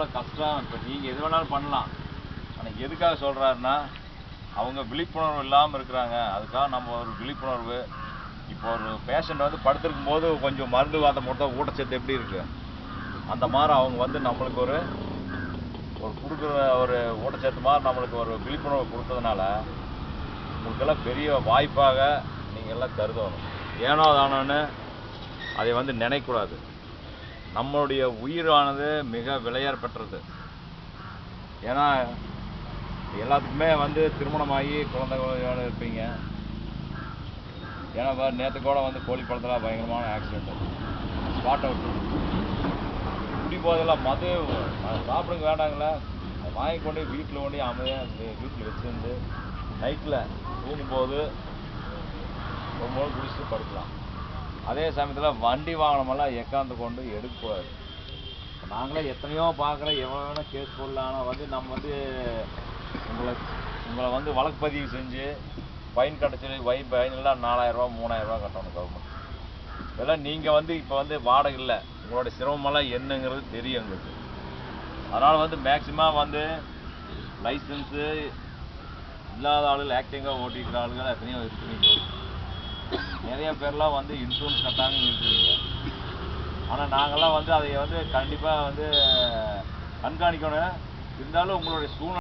ரொம்ப கஷ்டம்? இப்போ நீங்கள் எது வேணாலும் பண்ணலாம். ஆனால் எதுக்காக சொல்கிறாருன்னா அவங்க விழிப்புணர்வு இல்லாமல் இருக்கிறாங்க. அதுக்காக நம்ம ஒரு விழிப்புணர்வு. இப்போ ஒரு பேஷண்ட் வந்து படுத்திருக்கும் போது கொஞ்சம் மருந்து வாத்த மட்டும் ஊட்டச்சத்து எப்படி இருக்குது அந்த மாதிரி அவங்க வந்து நம்மளுக்கு ஒரு ஒரு கொடுக்குற ஒரு ஊட்டச்சத்து மாதிரி நம்மளுக்கு ஒரு விழிப்புணர்வு கொடுத்ததுனால உங்களுக்கெல்லாம் பெரிய வாய்ப்பாக நீங்கள் எல்லாம் கருதணும். ஏனோ தானோன்னு அதை வந்து நினைக்கக்கூடாது. நம்மளுடைய உயிரானது மிக விலையேற பெற்றது ஏன்னா எல்லாத்துக்குமே வந்து திருமணமாகி குழந்தை குழந்தையோடு இருப்பீங்க. ஏன்னா நேற்று கூட வந்து கோழி கோழிப்பழத்தில் பயங்கரமான ஆக்சிடென்ட் ஸ்பாட் அவுட் குடி போதெல்லாம் மது அது சாப்பிடுங்க வேண்டாங்களே? வாங்கி கொண்டு வீட்டில் கொண்டு அமைதியாக வீட்டில் வச்சுருந்து நைட்டில் தூங்கும்போது ரொம்ப நாள் படுக்கலாம். அதே சமயத்தில் வண்டி வாகனமெல்லாம் எக்காந்து கொண்டு எடுக்கக்கூடாது நாங்களே எத்தனையோ பார்க்குறோம் எவ்வளோ வேணால் கேஸ் போடலாம் வந்து நம்ம வந்து உங்களை உங்களை வந்து வழக்கு பதிவு செஞ்சு ஃபைன் கட்ட வை ஃபைன் நாலாயிரரூவா மூணாயிரரூவா கட்டணும் கவர்மெண்ட் இதெல்லாம் நீங்கள் வந்து இப்போ வந்து வாடகை இல்லை. உங்களோட சிரமமெல்லாம் என்னங்கிறது தெரியும் எங்களுக்கு. அதனால் வந்து மேக்சிமம் வந்து லைசன்ஸு இல்லாத ஆளுகள் ஆக்டிங்காக ஓட்டிக்கிற ஆளுகள் எத்தனையோ இருக்குறீங்க நிறைய பேர்லாம் வந்து இன்சூரன்ஸ் கட்டாமல் இருக்கிறீங்க ஆனால் நாங்கள்லாம் வந்து அதை வந்து கண்டிப்பாக வந்து கண்காணிக்கணும். இருந்தாலும் உங்களுடைய சூழ்நிலை